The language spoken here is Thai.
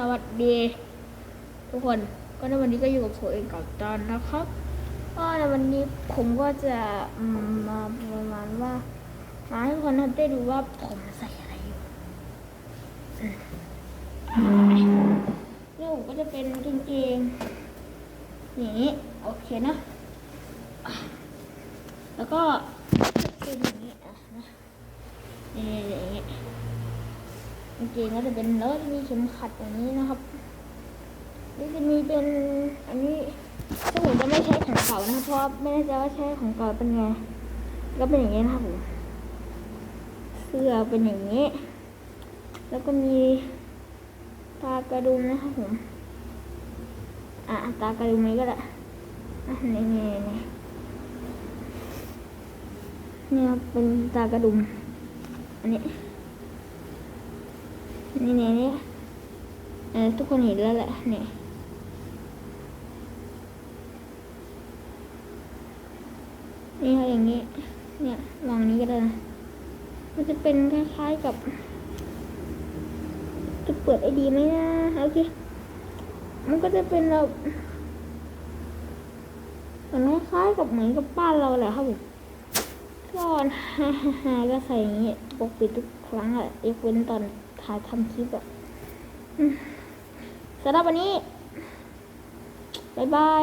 สวัสดี ทุกคนก็ในวันนี้ก็อยู่กับผมเองกับจอนนะครับก็ในวันนี้ผมก็จะมาประมาณว่ามาให้ทุกคนได้ดูว่าผมใส่อะไรอยู่อืมแล้วผมก็จะเป็นกางเกงองนี้โอเคนะ แล้วก็เป็นอย่างนี้อะนะนี่อ กางเกงก็จะเป็นเลิศมีเข็มขัดอย่างนี้นะครับนี่จะมีเป็นอันนี้ซึ่งผมจะไม่ใช้ของเก่านะครับเพราะไม่แน่ใจว่าใช้ของเก่าเป็นไงก็เป็นอย่างนี้นะครับผมเสื้อเป็นอย่างนี้ แล้วก็มีตากระดุมนะครับผมอะตากระดุมนี้ก็ได้อะนี่นี่นี่เนี่ยครับเป็นตากระดุมอันนี้ นี่เนี่ยเนี่ยเออทุกคนเห็นแล้วแหละเนี่ยนี่ครับอย่างนี้ เนี่ยวางนี้ก็ได้นะมันจะเป็นคล้ายๆกับ จะเปิดไอดีไหมนะโอเค มันก็จะเป็นเราเหมือนคล้ายๆกับเหมือนกับบ้านเราแหละครับผมก็ฮ่าฮ่าก็ใส่อย่างนี้ปกปิดทุกครั้งอะยกเว้นตอน ถ่ายทำคลิปอะอืมสำหรับวันนี้ บ๊ายบาย